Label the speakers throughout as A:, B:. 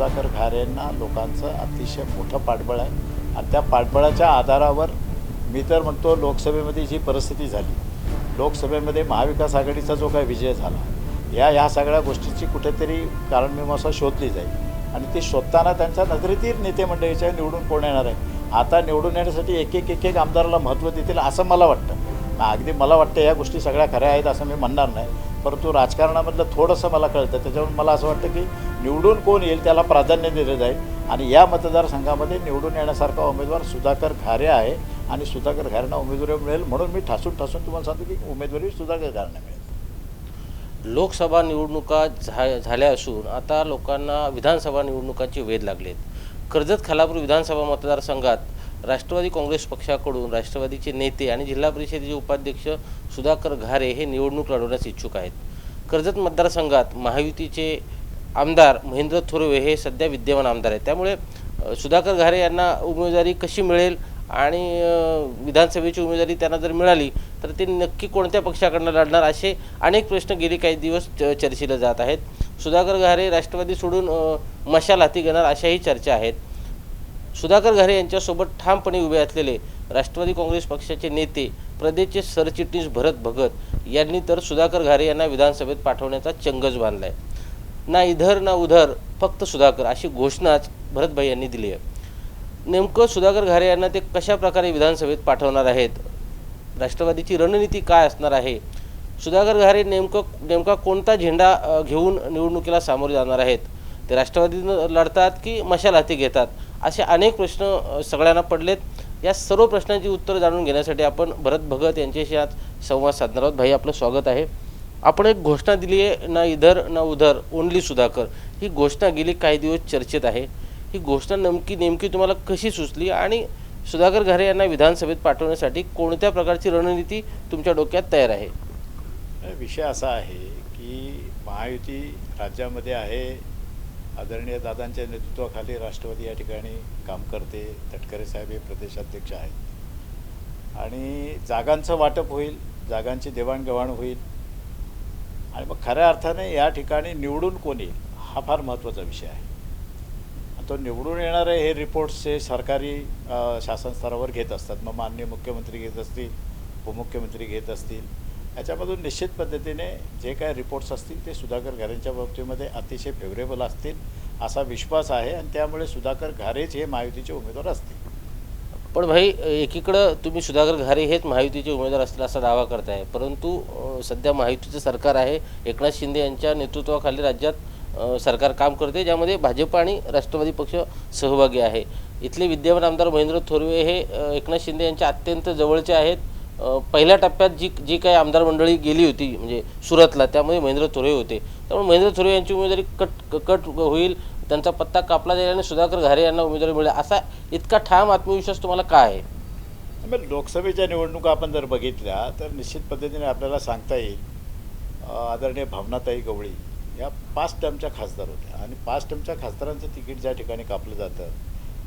A: सुधाकर घारेंना लोकांचं अतिशय मोठं पाठबळ आहे. आणि त्या पाठबळाच्या आधारावर मी तर म्हणतो लोकसभेमध्ये जी परिस्थिती झाली लोकसभेमध्ये महाविकास आघाडीचा जो काही विजय झाला या ह्या सगळ्या गोष्टीची कुठेतरी कारणमीमांसा शोधली जाईल. आणि ती शोधताना त्यांच्या नजरेतील नेते मंडळीच्या निवडून कोण येणार आहे? आता निवडून येण्यासाठी एक एक एक एक आमदाराला महत्त्व देतील असं मला वाटतं. अगदी मला वाटतं या गोष्टी सगळ्या खऱ्या आहेत असं मी म्हणणार नाही. परंतु राजकारणामधलं थोडंसं मला कळतं. त्याच्यावरून मला असं वाटतं की निवडून कोण येईल त्याला प्राधान्य दिलं जाईल. आणि या मतदारसंघामध्ये निवडून येण्यासारखा उमेदवार सुधाकर खारे आहे आणि सुधाकर खारेंना उमेदवारी मिळेल म्हणून मी ठासून ठासून तुम्हाला सांगतो की उमेदवारी सुधाकर घारेंना मिळेल.
B: लोकसभा निवडणुका झा झाल्या असून आता लोकांना विधानसभा निवडणुकांचे वेध लागलेत. कर्जत खालापूर विधानसभा मतदारसंघात राष्ट्रवादी काँग्रेस पक्षाकडून राष्ट्रवादीचे नेते आणि जिल्हा परिषदेचे उपाध्यक्ष सुधाकर घारे हे निवडणूक लढवण्यास इच्छुक आहेत. कर्जत मतदारसंघात महायुतीचे आमदार महेंद्र थोरवे हे सध्या विद्यमान आमदार आहेत. त्यामुळे सुधाकर घारे यांना उमेदवारी कशी मिळेल आणि विधानसभेची उमेदवारी त्यांना जर मिळाली तर ते नक्की कोणत्या पक्षाकडनं लढणार असे अनेक प्रश्न गेले काही दिवस चर्चेला जात आहेत. सुधाकर घारे राष्ट्रवादी सोडून मशाल हाती घेणार अशाही चर्चा आहेत. सुधाकर घारे यांच्यासोबत ठामपणे उभे असलेले राष्ट्रवादी काँग्रेस पक्षाचे नेते प्रदेशचे सरचिटणीस भरत भगत यांनी तर सुधाकर घारे यांना विधानसभेत पाठवण्याचा चंगच बांधलाय. ना इधर ना उधर फक्त सुधाकर अशी घोषणाच भरतभाई यांनी दिली आहे. नेमकं सुधाकर घारे यांना ते कशा प्रकारे विधानसभेत पाठवणार आहेत? राष्ट्रवादीची रणनीती काय असणार आहे? सुधाकर घारे नेमकं नेमका कोणता झेंडा घेऊन निवडणुकीला सामोरे जाणार आहेत? ते राष्ट्रवादीनं लढतात की मशाल हाती घेतात? असे अनेक प्रश्न सगळ्यांना पडलेत. या सर्व प्रश्नांची उत्तरं जाणून घेण्यासाठी आपण भरत भगत यांच्याशी आज संवाद साधणार आहोत. भाई आपलं स्वागत आहे. आपण एक घोषणा दिली आहे ना इधर ना उधर ओनली सुधाकर. ही घोषणा गेली काही दिवस चर्चेत आहे. ही घोषणा नेमकी नेमकी तुम्हाला कशी सुचली? आणि सुधाकर घरे यांना विधानसभेत पाठवण्यासाठी कोणत्या प्रकारची रणनीती तुमच्या डोक्यात तयार आहे?
A: विषय असा आहे की महायुती राज्यामध्ये आहे आदरणीय दादांच्या नेतृत्वाखाली राष्ट्रवादी या ठिकाणी काम करते. तटकरे साहेब हे प्रदेशाध्यक्ष आहेत. आणि जागांचं वाटप होईल जागांची देवाणघेवाण होईल. आणि मग खऱ्या अर्थाने या ठिकाणी निवडून कोण येईल हा फार महत्त्वाचा विषय आहे. तो निवडून येणारे हे रिपोर्ट्स हे सरकारी शासन स्तरावर घेत असतात. मग माननीय मुख्यमंत्री घेत असतील उपमुख्यमंत्री घेत असतील. याच्यामधून निश्चित पद्धतीने जे काय रिपोर्ट्स असतील ते सुधाकर घारेंच्या बाबतीमध्ये अतिशय फेवरेबल असतील असा विश्वास आहे आणि त्यामुळे सुधाकर घारेच हे महायुतीचे उमेदवार असतील.
B: पण भाई एकीकडं तुम्ही सुधाकर घारे हेच महायुतीचे उमेदवार असतील असा दावा करताय. परंतु सध्या महायुतीचं सरकार आहे. एकनाथ शिंदे यांच्या नेतृत्वाखाली राज्यात सरकार काम करते ज्यामध्ये भाजप आणि राष्ट्रवादी पक्ष सहभागी आहे. इथले विद्यमान आमदार महेंद्र थोरवे हे एकनाथ शिंदे यांच्या अत्यंत जवळचे आहेत. पहिल्या टप्प्यात जी जी काही आमदार मंडळी गेली होती म्हणजे सुरतला त्यामध्ये महेंद्र थोरे होते. त्यामुळे महेंद्र थोरे यांची उमेदवारी कट कट होईल त्यांचा पत्ता कापला जाईल आणि सुधाकर घारे यांना उमेदवारी मिळेल. असा इतका ठाम आत्मविश्वास तुम्हाला काय आहे?
A: मग लोकसभेच्या निवडणुका आपण जर बघितल्या तर निश्चित पद्धतीने आपल्याला सांगता येईल आदरणीय भावनाताई गवळी या पाच टर्मच्या खासदार होत्या. आणि पाच टर्मच्या खासदारांचं तिकीट ज्या ठिकाणी कापलं जातं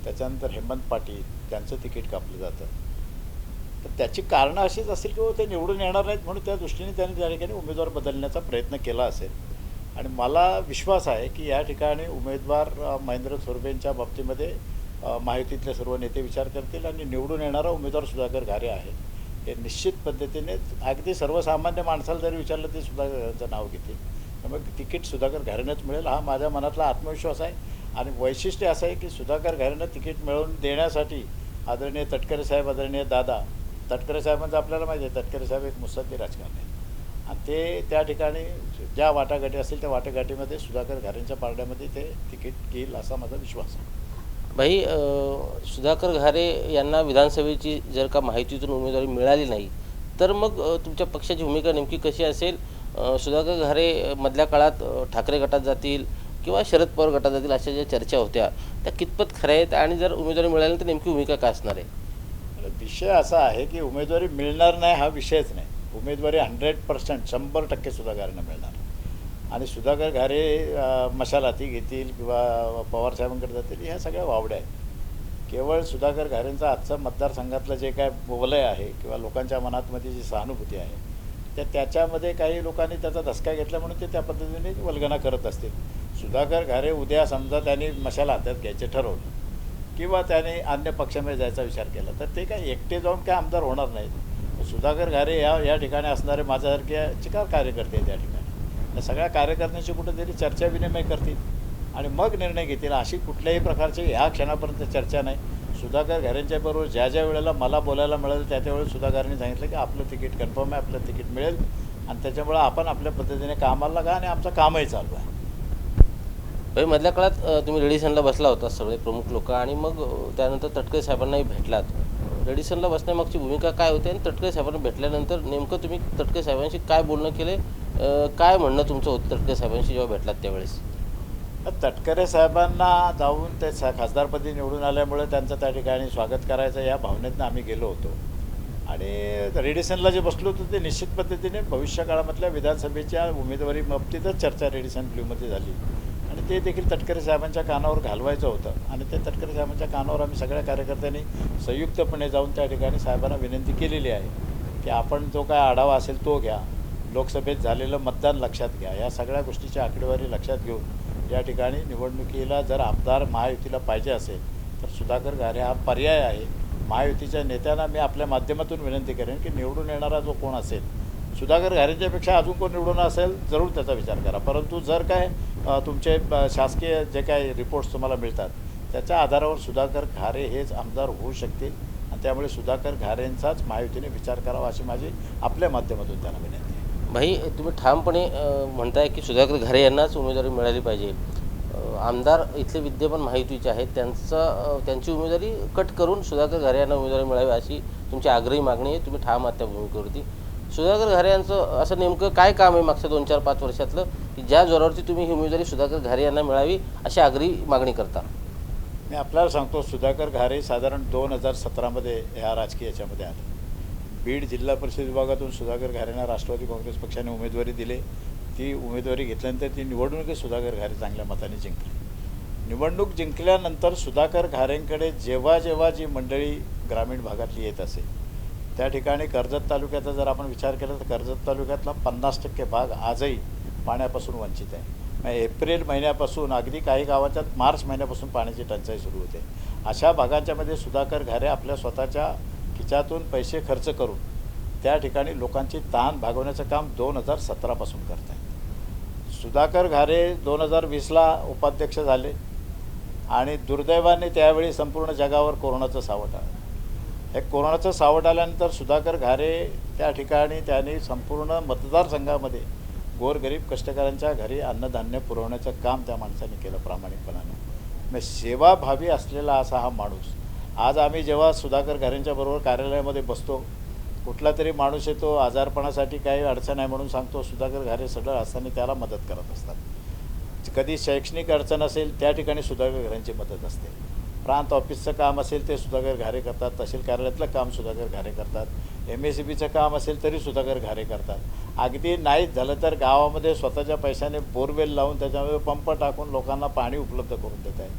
A: त्याच्यानंतर हेमंत पाटील त्यांचं तिकीट कापलं जातं. तर त्याची कारणं अशीच असतील की ते निवडून येणार नाहीत म्हणून त्या दृष्टीने त्यांनी त्या ठिकाणी उमेदवार बदलण्याचा प्रयत्न केला असेल. आणि मला विश्वास आहे की या ठिकाणी उमेदवार महेंद्र थोरबेंच्या बाबतीमध्ये माहितीतले सर्व नेते विचार करतील आणि निवडून येणारा उमेदवार सुधाकर घारे आहे हे निश्चित पद्धतीने अगदी सर्वसामान्य माणसाला जरी विचारलं ते सुधाकर घारेंचं नाव घेतील. त्यामुळे तिकीट सुधाकर घारेनंच मिळेल हा माझ्या मनातला आत्मविश्वास आहे. आणि वैशिष्ट्य असं आहे की सुधाकर घारेनं तिकीट मिळवून देण्यासाठी आदरणीय तटकरे साहेब आदरणीय दादा तटकरे साहेबांचं आपल्याला माहिती आहे तटकरे साहेब एक मुसद्दी राजकारण आहे आणि ते त्या ठिकाणी ज्या वाटाघाटी असतील त्या वाटाघाटीमध्ये सुधाकर घारेंच्या पारड्यामध्ये ते तिकीट घेईल असा माझा विश्वास आहे.
B: भाई सुधाकर घारे यांना विधानसभेची जर का माहितीतून उमेदवारी मिळाली नाही तर मग तुमच्या पक्षाची भूमिका नेमकी कशी असेल? सुधाकर घारे मधल्या काळात ठाकरे गटात जातील किंवा शरद पवार गटात जातील अशा ज्या चर्चा होत्या त्या कितपत खऱ्या आहेत? आणि जर उमेदवारी मिळाली तर नेमकी भूमिका काय असणार आहे?
A: विषय असा आहे की उमेदवारी मिळणार नाही हा विषयच नाही. उमेदवारी हंड्रेड पर्सेंट शंभर टक्के सुधाकरांना मिळणार. आणि सुधाकर घारे मशाला ती घेतील किंवा पवारसाहेबांकडे जातील ह्या सगळ्या वावड्या आहेत. केवळ सुधाकर घारेंचा आजचा मतदारसंघातलं जे काय बोलय आहे किंवा लोकांच्या मनातमध्ये जी सहानुभूती आहे त्या त्याच्यामध्ये काही लोकांनी त्याचा धसका घेतला म्हणून ते त्या पद्धतीने वल्गना करत असतील. सुधाकर घारे उद्या समजा त्यांनी मशाला हातात घ्यायचे ठरवलं किंवा त्याने अन्य पक्षामध्ये जायचा विचार केला तर ते काय एकटे जाऊन काय आमदार होणार नाहीत. सुधाकर घारे या या ठिकाणी असणारे माझ्यासारख्या चिकार कार्यकर्ते आहेत या ठिकाणी. या सगळ्या कार्यकर्त्यांशी कुठेतरी चर्चा विनिमय करतील आणि मग निर्णय घेतील. अशी कुठल्याही प्रकारची ह्या क्षणापर्यंत चर्चा नाही. सुधाकर घारेंच्या बरोबर ज्या ज्या वेळेला मला बोलायला मिळेल त्या त्यावेळेस सुधाकरांनी सांगितलं की आपलं तिकीट कन्फर्म आहे आपलं तिकीट मिळेल. आणि त्याच्यामुळं आपण आपल्या पद्धतीने कामाला लागा आणि आमचं कामही चालू आहे.
B: म्हणजे मधल्या काळात तुम्ही रेडिसनला बसला होता सगळे प्रमुख लोक आणि मग त्यानंतर तटकरे साहेबांनाही भेटलात. रेडिसनला बसण्यामागची भूमिका काय होती आणि तटकरे साहेबांना भेटल्यानंतर नेमकं तुम्ही तटकरे साहेबांशी काय बोलणं केले? काय म्हणणं तुमचं होतं तटकरे साहेबांशी जेव्हा भेटलात त्यावेळेस?
A: तटकरे साहेबांना जाऊन ते खासदारपदी निवडून आल्यामुळे त्यांचं त्या ठिकाणी स्वागत करायचं या भावनेतनं आम्ही गेलो होतो. आणि रेडिसनला जे बसलो होतो ते निश्चित पद्धतीने भविष्यकाळामधल्या विधानसभेच्या उमेदवारी बाबतीतच चर्चा रेडिसन ब्ल्यूमध्ये झाली. आणि ते देखील तटकरे साहेबांच्या कानावर घालवायचं होतं. आणि ते तटकरे साहेबांच्या कानावर आम्ही सगळ्या कार्यकर्त्यांनी संयुक्तपणे जाऊन त्या ठिकाणी साहेबांना विनंती केलेली आहे की आपण जो काय आढावा असेल तो घ्या. लोकसभेत झालेलं मतदान लक्षात घ्या. या सगळ्या गोष्टीची आकडेवारी लक्षात घेऊन या ठिकाणी निवडणुकीला जर आमदार महायुतीला पाहिजे असेल तर सुधाकर घारे हा पर्याय आहे. महायुतीच्या नेत्यांना मी आपल्या माध्यमातून विनंती करेन की निवडून येणारा जो कोण असेल सुधाकर घारेंच्यापेक्षा अजून कोण निवडून असेल जरूर त्याचा विचार करा. परंतु जर काय तुमचे शासकीय जे काय रिपोर्ट्स तुम्हाला मिळतात त्याच्या आधारावर सुधाकर घारे हेच आमदार होऊ शकतील. आणि त्यामुळे सुधाकर घारेंचाच महायुतीने विचार करावा अशी माझी आपल्या माध्यमातून त्यांना विनंती आहे.
B: भाई तुम्ही ठामपणे म्हणताय की सुधाकर घरे यांनाच उमेदवारी मिळाली पाहिजे. आमदार इथले विद्यमान माहितीचे आहेत. त्यांचा त्यांची उमेदवारी कट करून सुधाकर घरे यांना उमेदवारी मिळावी अशी तुमची आग्रही मागणी आहे. तुम्ही ठाम आहात त्या भूमिकेवरती सुधाकर घरे यांचं असं नेमकं काय काम आहे मागच्या दोन चार पाच वर्षातलं? की ज्या जोरावरती तुम्ही ही उमेदवारी सुधाकर घारे यांना मिळावी अशी आग्री मागणी करता?
A: मी आपल्याला सांगतो सुधाकर घारे साधारण दोन हजार सतरामध्ये ह्या राजकीय याच्यामध्ये आले. बीड जिल्हा परिषद विभागातून सुधाकर घारेंना राष्ट्रवादी काँग्रेस पक्षाने उमेदवारी दिली. ती उमेदवारी घेतल्यानंतर ती निवडणुकीत सुधाकर घारे चांगल्या मताने जिंकली. निवडणूक जिंकल्यानंतर सुधाकर घारेंकडे जेव्हा जेव्हा जी मंडळी ग्रामीण भागातली येत असेल त्या ठिकाणी कर्जत तालुक्याचा जर आपण विचार केला तर कर्जत तालुक्यातला पन्नास टक्के भाग आजही पाण्यापासून वंचित आहे. म्हणजे एप्रिल महिन्यापासून अगदी काही गावाच्यात मार्च महिन्यापासून पाण्याची टंचाई सुरू होते. अशा भागांच्यामध्ये सुधाकर घारे आपल्या स्वतःच्या खिच्यातून पैसे खर्च करून त्या ठिकाणी लोकांची ताण भागवण्याचं काम दोन हजार सतरापासून करत आहेत. सुधाकर घारे दोन हजार वीसला उपाध्यक्ष झाले आणि दुर्दैवाने त्यावेळी संपूर्ण जगावर कोरोनाचं सावट आलं. हे कोरोनाचं सावट आल्यानंतर सुधाकर घारे त्या ठिकाणी त्यांनी संपूर्ण मतदारसंघामध्ये गोरगरीब कष्टकऱ्यांच्या घरी अन्नधान्य पुरवण्याचं काम त्या माणसाने केलं प्रामाणिकपणानं. म्हणजे मग सेवाभावी असलेला असा हा माणूस. आज आम्ही जेव्हा सुधाकर घारेंच्या बरोबर कार्यालयामध्ये बसतो कुठला तरी माणूस येतो आजारपणासाठी काही अडचण आहे म्हणून सांगतो सुधाकर घारे सगळं असताना त्याला मदत करत असतात. कधी शैक्षणिक अडचण असेल त्या ठिकाणी सुधाकर घरांची मदत असते. प्रांत ऑफिसचं काम असेल ते सुधाकर घारे करतात तहसील कार्यालयातलं काम सुधाकर घारे करतात एम एस सी बीचं काम असेल तरी सुधाकर घारे करतात. अगदी नाहीच झालं तर गावामध्ये स्वतःच्या पैशाने बोरवेल लावून त्याच्यामध्ये पंप टाकून लोकांना पाणी उपलब्ध करून देत आहे.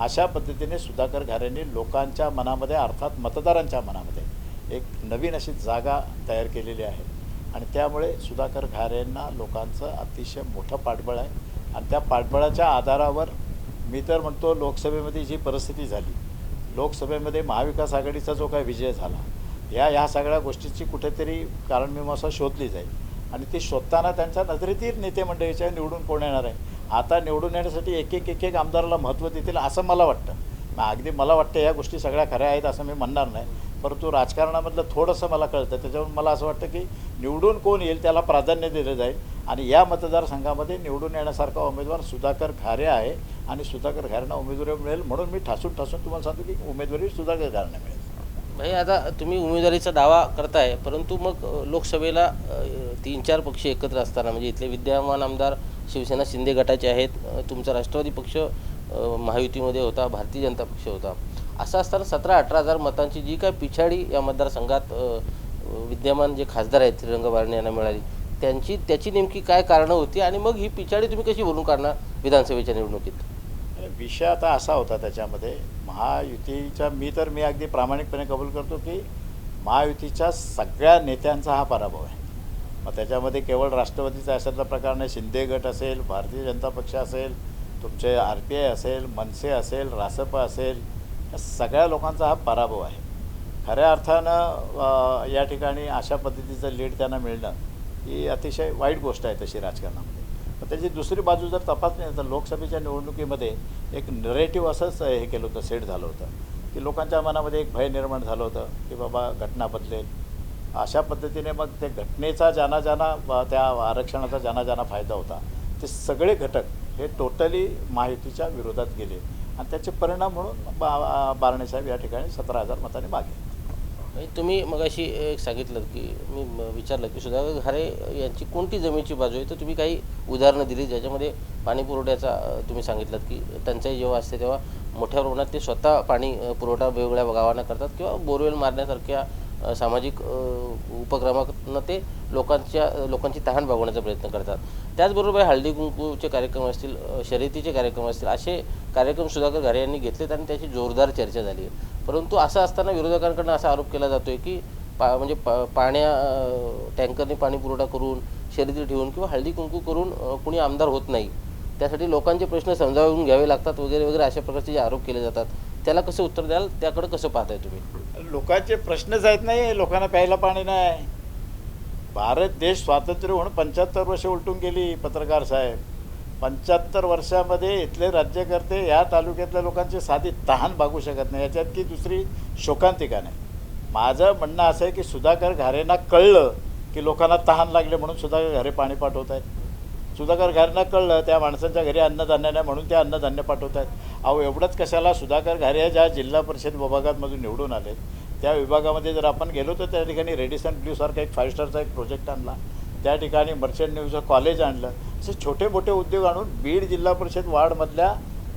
A: अशा पद्धतीने सुधाकर घारेंनी लोकांच्या मनामध्ये अर्थात मतदारांच्या मनामध्ये एक नवीन अशी जागा तयार केलेली आहे. आणि त्यामुळे सुधाकर घारेंना लोकांचं अतिशय मोठं पाठबळ आहे. आणि त्या पाठबळाच्या आधारावर मी तर म्हणतो लोकसभेमध्ये जी परिस्थिती झाली लोकसभेमध्ये महाविकास आघाडीचा जो काय विजय झाला या ह्या सगळ्या गोष्टीची कुठेतरी कारणमीमांसा शोधली जाईल. आणि ती शोधताना त्यांच्या नजरेतील नेते मंडळीच्या निवडून कोण येणार आहे? आता निवडून येण्यासाठी एक एक एक एक आमदाराला महत्त्व देतील असं मला वाटतं. अगदी मला वाटतं या गोष्टी सगळ्या खऱ्या आहेत असं मी म्हणणार नाही. परंतु राजकारणामधलं थोडंसं मला कळतं. त्याच्यामुळे मला असं वाटतं की निवडून कोण येईल त्याला प्राधान्य दिलं जाईल. आणि या मतदारसंघामध्ये निवडून येण्यासारखा उमेदवार सुधाकर घारे आहे आणि सुधाकर घारेंना उमेदवारी मिळेल म्हणून मी ठासून ठासून तुम्हाला सांगतो की उमेदवारी सुधाकर घारेंना मिळेल.
B: भाई आता तुम्ही उमेदवारीचा दावा करताय परंतु मग लोकसभेला तीन चार पक्ष एकत्र असताना म्हणजे इथले विद्यमान आमदार शिवसेना शिंदे गटाचे आहेत तुमचा राष्ट्रवादी पक्ष महायुतीमध्ये होता भारतीय जनता पक्ष होता. असं असताना सतरा अठरा हजार मतांची जी काय पिछाडी या मतदारसंघात विद्यमान जे खासदार आहेत श्रीरंग बारणे यांना मिळाली त्यांची त्याची नेमकी काय कारणं होती आणि मग ही पिछाडी तुम्ही कशी भरून काढणार विधानसभेच्या निवडणुकीत?
A: विषय आता असा होता त्याच्यामध्ये महायुतीच्या मी तर मी अगदी प्रामाणिकपणे कबूल करतो की महायुतीच्या सगळ्या नेत्यांचा हा पराभव आहे. मग त्याच्यामध्ये केवळ राष्ट्रवादीचा अशातला प्रकार नाही शिंदे गट असेल भारतीय जनता पक्ष असेल तुमचे आर पी आय असेल मनसे असेल रासप असेल या सगळ्या लोकांचा हा पराभव आहे. खऱ्या अर्थानं या ठिकाणी अशा पद्धतीचं लीड त्यांना मिळणं ही अतिशय वाईट गोष्ट आहे तशी राजकारणामध्ये. पण त्याची दुसरी बाजू जर तपासली तर लोकसभेच्या निवडणुकीमध्ये एक नरेटिव्ह असंच हे केलं होतं सेट झालं होतं. की लोकांच्या मनामध्ये एक भय निर्माण झालं होतं की बाबा घटना बदलेल. अशा पद्धतीने मग ते घटनेचा ज्यांना ज्यांना त्या आरक्षणाचा ज्यांना ज्यांना फायदा होता. ते सगळे घटक हे टोटली माहितीच्या विरोधात गेले. आणि त्याचे परिणाम म्हणून बा बारणे साहेब या ठिकाणी सतरा हजार मताने मागे
B: तुम्ही मग अशी एक सांगितलं की मी म- विचारलं की सुधाकर घारे यांची कोणती जमीनची बाजू आहे? तर तुम्ही काही उदाहरणं दिली ज्याच्यामध्ये पाणी पुरवठ्याचा तुम्ही सांगितलं की टंचाई जेव्हा असते तेव्हा मोठ्या प्रमाणात ते स्वतः पाणी पुरवठा वेगवेगळ्या गावांना करतात किंवा बोरवेल मारण्यासारख्या सामाजिक उपक्रमातून ते लोकांच्या लोकांची तहान भागवण्याचा प्रयत्न करतात. त्याचबरोबर हळदी कुंकूचे कार्यक्रम असतील शर्यतीचे कार्यक्रम असतील असे कार्यक्रम सुधाकर घरे यांनी घेतलेत आणि त्याची जोरदार चर्चा झाली आहे. परंतु असं असताना विरोधकांकडून असा आरोप केला जातोय की पा म्हणजे पा पाण्या टँकरने पाणी पुरवठा करून शर्यती ठेवून किंवा हळदी कुंकू करून कुणी आमदार होत नाही त्यासाठी लोकांचे प्रश्न समजावून घ्यावे लागतात वगैरे वगैरे अशा प्रकारचे जे आरोप केले जातात. त्याला कसं उत्तर द्याल? त्याकडे कसं पाहताय तुम्ही?
A: लोकांचे प्रश्नच आहेत नाही लोकांना प्यायला पाणी नाही. भारत देश स्वातंत्र्य होऊन पंच्याहत्तर वर्ष उलटून गेली पत्रकार साहेब. पंच्याहत्तर वर्षामध्ये इथले राज्यकर्ते या तालुक्यातल्या लोकांची साधी तहान भागू शकत नाही. याच्यात की दुसरी शोकांतिका नाही? माझं म्हणणं असं आहे की सुधाकर घारेंना कळलं की लोकांना तहान लागले म्हणून सुधाकर घारे पाणी पाठवत आहेत सुधाकर घारेंना कळलं त्या माणसांच्या घरी अन्नधान्य नाही म्हणून ते अन्नधान्य पाठवत आहेत अहो एवढंच कशाला सुधाकर घारे ज्या जिल्हा परिषद विभागातमधून निवडून आलेत त्या विभागामध्ये जर आपण गेलो तर त्या ठिकाणी रेडिसन ब्ल्यूसारखा एक फाईव्ह स्टारचा एक प्रोजेक्ट आणला. त्या ठिकाणी मर्चंट न्यूजचं कॉलेज आणलं. असे छोटे मोठे उद्योग आणून बीड जिल्हा परिषद वार्डमधल्या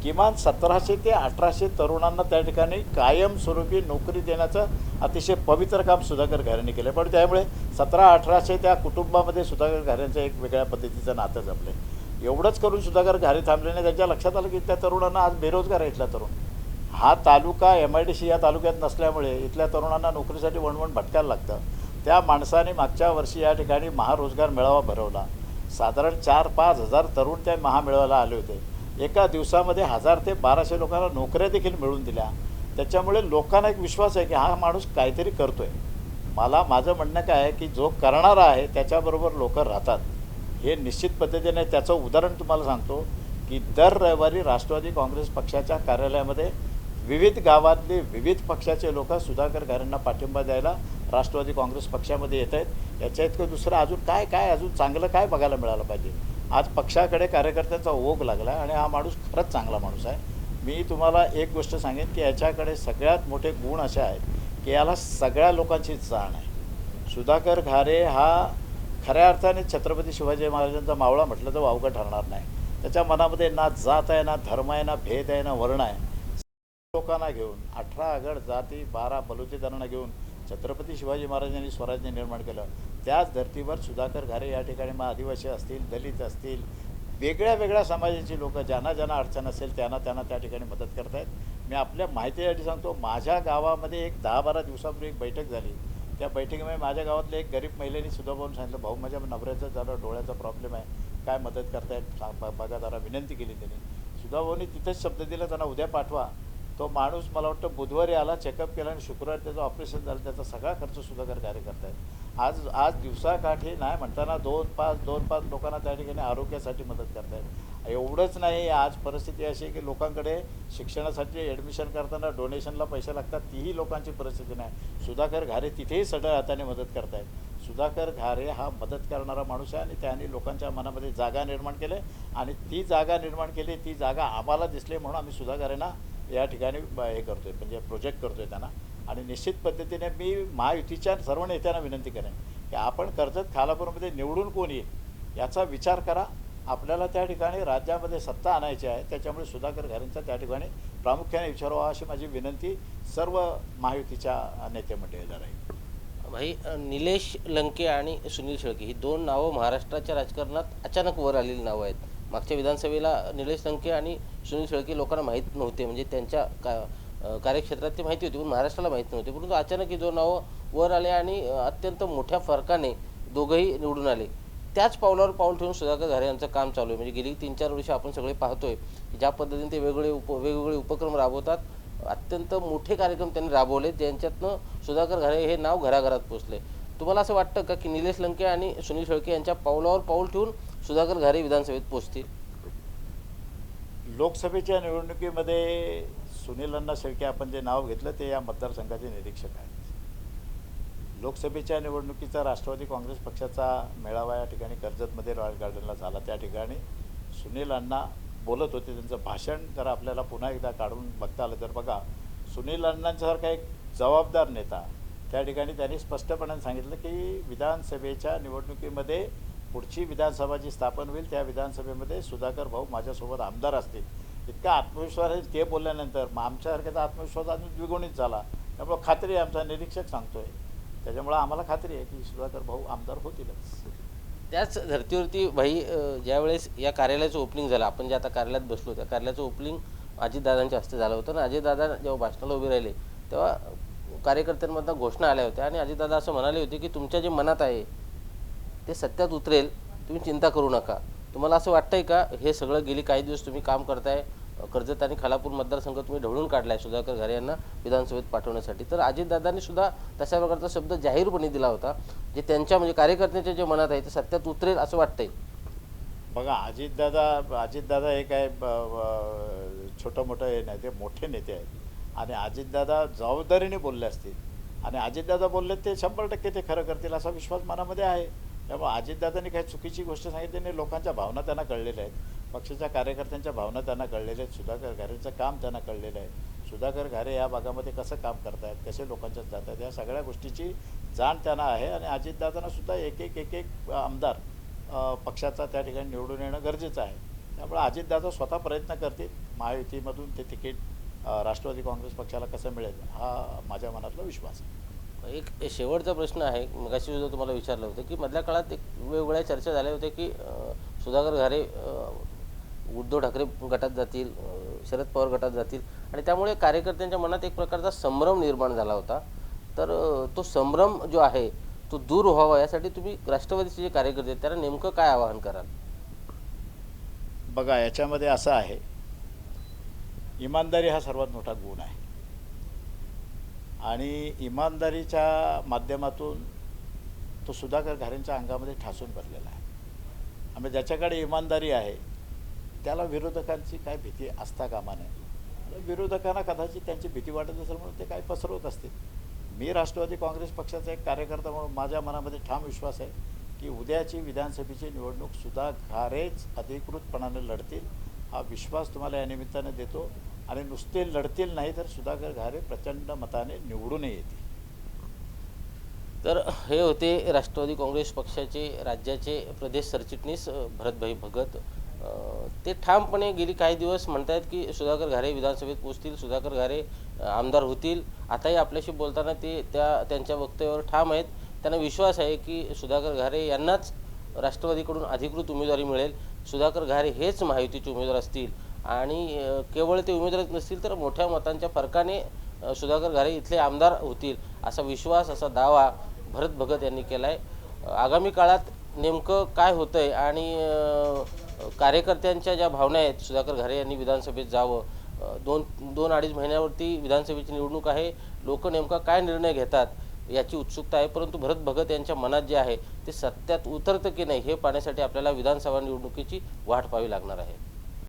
A: किमान सतराशे ते अठराशे तरुणांना त्या ठिकाणी कायमस्वरूपी नोकरी देण्याचं अतिशय पवित्र काम सुधाकर घराणे केलं पण त्यामुळे सतरा अठराशे त्या कुटुंबामध्ये सुधाकर घरांचं एक वेगळ्या पद्धतीचं नातं जपलं एवढंच करून सुधाकर घारे थांबले नाही त्यांच्या लक्षात आलं की त्या तरुणांना आज बेरोजगार आहे इथला तरुण. हा तालुका एम आय डी सी या तालुक्यात नसल्यामुळे इथल्या तरुणांना नोकरीसाठी वणवण भटकायला लागतं. त्या माणसाने मागच्या वर्षी या ठिकाणी महारोजगार मेळावा भरवला. साधारण चार पाच हजार तरुण त्या महामेळाव्याला आले होते. एका दिवसामध्ये हजार ते बाराशे लोकांना नोकऱ्या देखील मिळवून दिल्या. त्याच्यामुळे लोकांना एक विश्वास आहे की हा माणूस काहीतरी करतो आहे मला माझं म्हणणं काय आहे की जो करणारा आहे त्याच्याबरोबर लोक राहतात. हे निश्चित पद्धतीने त्याचं उदाहरण तुम्हाला सांगतो की दर रविवारी राष्ट्रवादी काँग्रेस पक्षाच्या कार्यालयामध्ये विविध गावातले विविध पक्षाचे लोक सुधाकर गारेंना पाठिंबा द्यायला राष्ट्रवादी काँग्रेस पक्षामध्ये येत आहेत. याच्या इतकं दुसरं अजून काय काय अजून चांगलं काय बघायला मिळालं पाहिजे? आज पक्षाकडे कार्यकर्त्यांचा ओघ लागला आणि हा माणूस खरंच चांगला माणूस आहे. मी तुम्हाला एक गोष्ट सांगेन की याच्याकडे सगळ्यात मोठे गुण असे आहेत की याला सगळ्या लोकांची जाण आहे. सुधाकर घारे हा खऱ्या अर्थाने छत्रपती शिवाजी महाराजांचा मावळा म्हटलं तर वावगं ठरणार नाही. त्याच्या मनामध्ये ना जात आहे ना धर्म आहे ना भेद आहे ना वर्ण आहे. लोकांना घेऊन अठरा आगड जाती बारा बलुतेदारांना घेऊन छत्रपती शिवाजी महाराजांनी स्वराज्य निर्माण केलं. त्याच धर्तीवर सुधाकर घारे या ठिकाणी मग आदिवासी असतील दलित असतील वेगळ्या वेगळ्या समाजाची लोक ज्यांना ज्यांना अडचण असेल त्यांना त्यांना त्या ठिकाणी मदत करतायत. मी आपल्या माहितीसाठी सांगतो माझ्या गावामध्ये एक दहा बारा दिवसापूर्वी एक बैठक झाली. त्या बैठकीमध्ये माझ्या गावातल्या एक गरीब महिलेने सुद्धा बोलून सांगितलं भाऊ माझ्या नवऱ्याचा जरा डोळ्याचा प्रॉब्लेम आहे. काय मदत करतायत? सांग- बघा जरा विनंती केली त्यांनी. सुद्धा भाऊनी तिथेच शब्द दिला त्यांना उद्या पाठवा. तो माणूस मला वाटतं बुधवारी आला चेकअप केला आणि शुक्रवारी त्याचं ऑपरेशन झालं त्याचा सगळा खर्च सुधाकर कार्य आहेत. आज आज दिवसाकाठी नाही म्हणताना दोन पाच दोन पाच लोकांना त्या ठिकाणी आरोग्यासाठी मदत करतायत. एवढंच नाही आज परिस्थिती अशी आहे की लोकांकडे शिक्षणासाठी ॲडमिशन करताना डोनेशनला पैसे लागतात तीही लोकांची परिस्थिती नाही. सुधाकर घारे तिथेही सडळ हाताने मदत करतायत. सुधाकर घारे हा मदत करणारा माणूस आहे आणि त्याने लोकांच्या मनामध्ये जागा निर्माण केली आणि ती जागा निर्माण केली ती जागा आम्हाला दिसली म्हणून आम्ही सुधाकरांना या ठिकाणी हे हे करतोय म्हणजे प्रोजेक्ट करतोय त्यांना. आणि निश्चित पद्धतीने मी महायुतीच्या सर्व नेत्यांना विनंती करेन की आपण कर्जत खालापूरमध्ये निवडून कोण येईल याचा विचार करा. आपल्याला त्या ठिकाणी राज्यामध्ये सत्ता आणायची आहे त्याच्यामुळे सुधाकर घरेंचा त्या ठिकाणी प्रामुख्याने विचारावा अशी माझी विनंती सर्व महायुतीच्या नेतेमंडळीला राहील
B: भाई निलेश लंके आणि सुनील शेळके ही दोन नावं महाराष्ट्राच्या राजकारणात अचानक वर आलेली नावं आहेत. मागच्या विधानसभेला निलेश लंके आणि सुनील शेळके लोकांना माहीत नव्हते म्हणजे त्यांच्या का कार्यक्षेत्रात ते माहिती होती पण महाराष्ट्राला माहीत नव्हते. परंतु अचानक ही दोन नावं वर आले आणि अत्यंत मोठ्या फरकाने दोघंही निवडून आले. त्याच पावलावर पाऊल ठेवून सुधाकर घरे यांचं काम चालू आहे. म्हणजे गेली तीन चार वर्ष आपण सगळे पाहतोय की ज्या पद्धतीने ते वेगवेगळे उप वेगवेगळे उपक्रम राबवतात अत्यंत मोठे कार्यक्रम त्यांनी राबवले ज्यांच्यातनं सुधाकर घरे हे नाव घराघरात पोचले. तुम्हाला असं वाटतं का की निलेश लंके आणि सुनील शेळके यांच्या पावलावर पाऊल ठेवून सुधाकर घरे विधानसभेत पोचतील?
A: लोकसभेच्या निवडणुकीमध्ये सुनील अण्णा शेळके आपण जे नाव घेतलं ते या मतदारसंघाचे निरीक्षक आहेत. लोकसभेच्या निवडणुकीचा राष्ट्रवादी काँग्रेस पक्षाचा मेळावा या ठिकाणी कर्जतमध्ये रॉयल गार्डनला झाला. त्या ठिकाणी सुनील अण्णा बोलत होते. त्यांचं भाषण जर आपल्याला पुन्हा एकदा काढून बघता आलं तर बघा. सुनील अण्णांसारखा एक जबाबदार नेता त्या ठिकाणी त्यांनी स्पष्टपणे सांगितलं की विधानसभेच्या निवडणुकीमध्ये पुढची विधानसभा जी स्थापन होईल त्या विधानसभेमध्ये सुधाकर भाऊ माझ्यासोबत आमदार असतील. इतका आत्मविश्वास आहे ते बोलल्यानंतर मग आमच्यासारख्याचा आत्मविश्वास अजून द्विगुणित झाला. त्यामुळं खात्री आमचा निरीक्षक सांगतोय. त्याच्यामुळं आम्हाला खात्री आहे की सुधाकर भाऊ आमदार होतीलच.
B: त्याच धर्तीवरती भाई ज्यावेळेस या कार्यालयाचं ओपनिंग झालं आपण जे आता कार्यालयात बसलो त्या कार्यालयाचं ओपनिंग अजितदादांच्या हस्ते झालं होतं. आणि अजितदादा जेव्हा भाषणाला उभे राहिले तेव्हा कार्यकर्त्यांमधनं घोषणा आल्या होत्या. आणि अजितदादा असं म्हणाले होते की तुमच्या जे मनात आहे ते सत्यात उतरेल तुम्ही चिंता करू नका. तुम्हाला असं वाटतंय का हे सगळं गेली काही दिवस तुम्ही काम करताय कर्जत आणि खालापूर मतदारसंघ तुम्ही ढवळून काढलाय सुधाकर घरे यांना विधानसभेत पाठवण्यासाठी. तर अजितदादांनी सुद्धा तशा प्रकारचा शब्द जाहीरपणे दिला होता जे त्यांच्या म्हणजे कार्यकर्त्यांच्या जे मनात आहे ते सत्यात उतरेल असं वाटतंय.
A: बघा अजितदादा अजितदादा हे काय ब- छोटं मोठं हे नाही ते मोठे नेते आहेत. आणि अजितदादा जबाबदारीने बोलले असतील. आणि अजितदादा बोलले ते शंभर टक्के ते खरं करतील असा विश्वास मनामध्ये आहे. त्यामुळे अजितदादांनी काही चुकीची गोष्ट सांगितली नाही. लोकांच्या भावना त्यांना कळलेल्या आहेत. पक्षाच्या कार्यकर्त्यांच्या भावना त्यांना कळलेल्या आहेत. सुधाकर घारेंचं काम त्यांना कळलेलं आहे. सुधाकर घारे या भागामध्ये कसं काम करतायत कसे लोकांच्या जात आहेत या सगळ्या गोष्टीची जाण त्यांना आहे आणि अजितदादांना सुद्धा एक एक एक एक आमदार पक्षाचा त्या ठिकाणी निवडून येणं गरजेचं आहे. त्यामुळे अजितदादा स्वतः प्रयत्न करतील. महायुतीमधून ते तिकीट राष्ट्रवादी काँग्रेस पक्षाला कसं मिळेल हा माझ्या मनातला विश्वास आहे.
B: एक शेवटचा प्रश्न आहे. मगाशी सुद्धा तुम्हाला विचारलं होतं की मधल्या काळात एक वेगवेगळ्या चर्चा झाल्या होत्या की सुधाकर घारे उद्धव ठाकरे गटात जातील शरद पवार गटात जातील आणि त्यामुळे कार्यकर्त्यांच्या मनात एक प्रकारचा संभ्रम निर्माण झाला होता. तर तो संभ्रम जो आहे तो दूर व्हावा यासाठी तुम्ही राष्ट्रवादीचे जे कार्यकर्ते आहेत त्याला नेमकं काय आवाहन कराल?
A: बघा याच्यामध्ये असं आहे. इमानदारी हा सर्वात मोठा गुण आहे. आणि इमानदारीच्या माध्यमातून तो सुधाकर घारेंच्या अंगामध्ये ठासून भरलेला आहे. आणि ज्याच्याकडे इमानदारी आहे त्याला विरोधकांची काय भीती असता कामा नये. विरोधकांना कदाचित त्यांची भीती वाटत असेल म्हणून ते काय पसरवत असतील. मी राष्ट्रवादी काँग्रेस पक्षाचा एक कार्यकर्ता म्हणून माझ्या मनामध्ये ठाम विश्वास आहे की उद्याची विधानसभेची निवडणूक सुद्धा घारेच अधिकृतपणाने लढतील हा विश्वास तुम्हाला या निमित्ताने देतो. आणि नुसते लढतील नाही तर सुधाकर घारे प्रचंड मताने निवडूनही येतील.
B: तर हे होते राष्ट्रवादी काँग्रेस पक्षाचे राज्याचे प्रदेश सरचिटणीस भरतभाई भगत. ते ठामपणे गेली काही दिवस म्हणतायत की सुधाकर घारे विधानसभेत पोचतील सुधाकर घारे आमदार होतील. आताही आपल्याशी बोलताना ते त्या त्यांच्या वक्तव्यावर ठाम आहेत. त्यांना विश्वास आहे की सुधाकर घारे यांनाच राष्ट्रवादीकडून अधिकृत उमेदवारी मिळेल. सुधाकर घारे हेच महायुतीचे उमेदवार असतील. आणि केवळ ते उमेदवारच नसतील तर मोठ्या मतांच्या फरकाने सुधाकर घारे इथले आमदार होतील असा विश्वास असा दावा भरत भगत यांनी केला आहे आगामी काळात नेमकं काय होतं आहे आणि कार्यकर्त्यांच्या ज्या भावना आहेत सुधाकर घारे यांनी विधानसभेत जावं. दोन दोन अडीच महिन्यावरती विधानसभेची निवडणूक आहे. लोक नेमका काय निर्णय घेतात याची उत्सुकता आहे. परंतु भरत भगत यांच्या मनात जे आहे ते सत्यात उतरतं की नाही हे पाहण्यासाठी आपल्याला विधानसभा निवडणुकीची वाट पाहावी लागणार आहे.